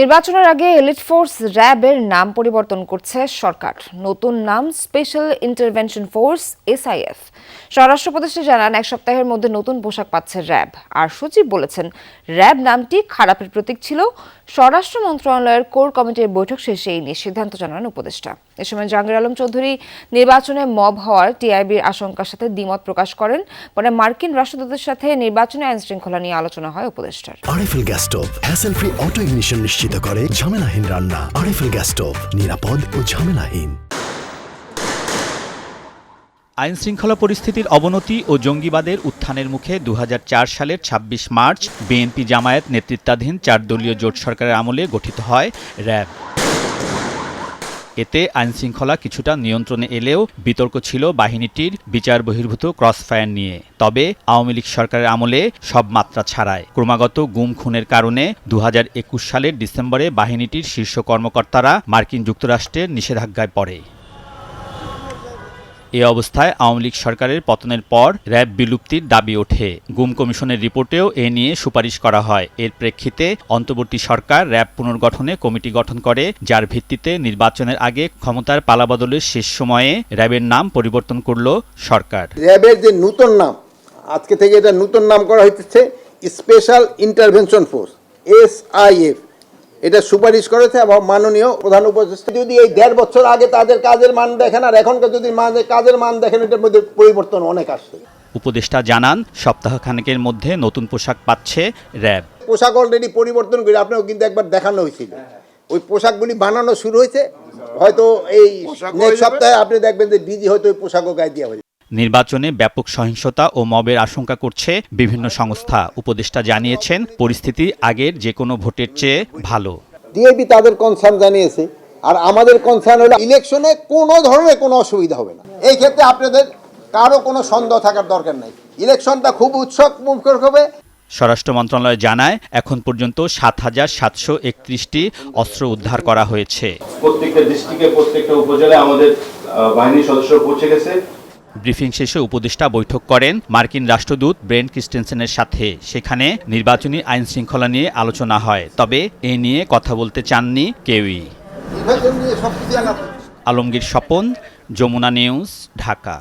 নির্বাচনের আগে elite force র্যাবের নাম পরিবর্তন করছে সরকার। নতুন নাম স্পেশাল ইন্টারভেনশন ফোর্স এসআইএফ স্বরাষ্ট্র প্রদেশে জানান, এক সপ্তাহের মধ্যে নতুন পোশাক পাচ্ছে র্যাব। আর সচিব বলেছেন, র্যাব নামটি খারাপের প্রতীক ছিল। স্বরাষ্ট্র মন্ত্রণালয়ের কোর কমিটির বৈঠক শেষে এই নিয়ে সিদ্ধান্ত জানান উপদেষ্টা। এ সময় জাহাঙ্গীর আলম চৌধুরী নির্বাচনে মব হওয়ার টিআইবির আশঙ্কার সাথে দ্বিমত প্রকাশ করেন। পরে মার্কিন রাষ্ট্রদূতের সাথে নির্বাচনে আইন শৃঙ্খলা নিয়ে আলোচনা হয় উপদেষ্টার। RFL gas stove hassle free auto ignition নিশ্চিত করে ঝামেলাহীন রান্না। আরএফএল গ্যাস স্টোভ নিরাপদ ও ঝামেলাহীন। আইন শৃঙ্খলা পরিস্থিতির অবনতি ও জঙ্গিবাদের উত্থানের মুখে দু হাজার চার সালের ২৬ মার্চ বিএনপি জামায়াত নেতৃত্বাধীন চার দলীয় জোট সরকারের আমলে গঠিত হয় র্যাব। এতে আইন শৃঙ্খলা কিছুটা নিয়ন্ত্রণে এলেও বিতর্ক ছিল বাহিনীটির বিচার বহির্ভূত ক্রস ক্রসফায়ার নিয়ে। তবে আওয়ামী লীগ সরকারের আমলে সব মাত্রা ছাড়ায়। ক্রমাগত গুম খুনের কারণে দু হাজার একুশ সালের ডিসেম্বরে বাহিনীটির শীর্ষ কর্মকর্তারা মার্কিন যুক্তরাষ্ট্রের নিষেধাজ্ঞায় পড়ে। এ অবস্থায় আওয়ামী লীগ সরকারের পতনের পর র্যাব বিলুপ্তির দাবি ওঠে। গুম কমিশনের রিপোর্টেও এ নিয়ে সুপারিশ করা হয়। এর প্রেক্ষিতে অন্তর্বর্তী সরকার র্যাব পুনর্গঠনে কমিটি গঠন করে, যার ভিত্তিতে নির্বাচনের আগে ক্ষমতার পালাবদলের শেষ সময়ে র্যাবের নাম পরিবর্তন করল সরকার। র্যাবের যে নূতন নাম, আজকে থেকে এটা নূতন নাম করা হইতেছে স্পেশাল ইন্টারভেনশন ফোর্স, এসআইএফ। এটা সুপারিশ করেছে এবং মাননীয় প্রধান উপদেষ্টা যদি এই দেড় বছর আগে তাদের কাজের মান দেখেন আর এখনকার যদি মান কাজের মান দেখেন এটার মধ্যে পরিবর্তন অনেক আসছে। উপদেষ্টা জানান সপ্তাহখানেকের মধ্যে নতুন পোশাক পাচ্ছে র্যাব। পোশাক অলরেডি পরিবর্তন করে আপনাকে কিন্তু একবার দেখানো হয়েছিল। ওই পোশাকগুলি বানানো শুরু হয়েছে। হয়তো এই নেক্সট সপ্তাহে আপনি দেখবেন যে ডিজি হয়তো ওই পোশাকও গায়ে দেওয়া হয়েছে নির্বাচনে ব্যাপক সহিংসতা ও মবের আশঙ্কা করছে বিভিন্ন সংস্থা। উপদেষ্টা জানিয়েছেন পরিস্থিতি আগের যে কোনো ভোটের চেয়ে ভালো। ডিএবি তাদের কনসার্ন জানিয়েছে। আর আমাদের কনসার্ন হলো ইলেকশনে কোনো ধরনের কোনো অসুবিধা হবে না। এই ক্ষেত্রে আপনাদের কারও কোনো সন্দেহ থাকার দরকার নাই। ইলেকশনটা খুব উৎসব মুখর হবে। স্বরাষ্ট্র মন্ত্রণালয় জানায় এখন পর্যন্ত সাত হাজার সাতশো একত্রিশটি অস্ত্র উদ্ধার করা হয়েছে। প্রত্যেকটা ডিস্ট্রিক্টে প্রত্যেকটা উপজেলায় আমাদের বাহিনীর সদস্য পৌঁছে গেছে। ব্রিফিং শেষে উপদেষ্টা বৈঠক করেন মার্কিন রাষ্ট্রদূত ব্রেন ক্রিস্টেনসেনের সাথে। সেখানে নির্বাচনী আইন শৃঙ্খলা নিয়ে আলোচনা হয়। তবে এ নিয়ে কথা বলতে চাননি কেউই। আলমগীর স্বপন যমুনা নিউজ ঢাকা।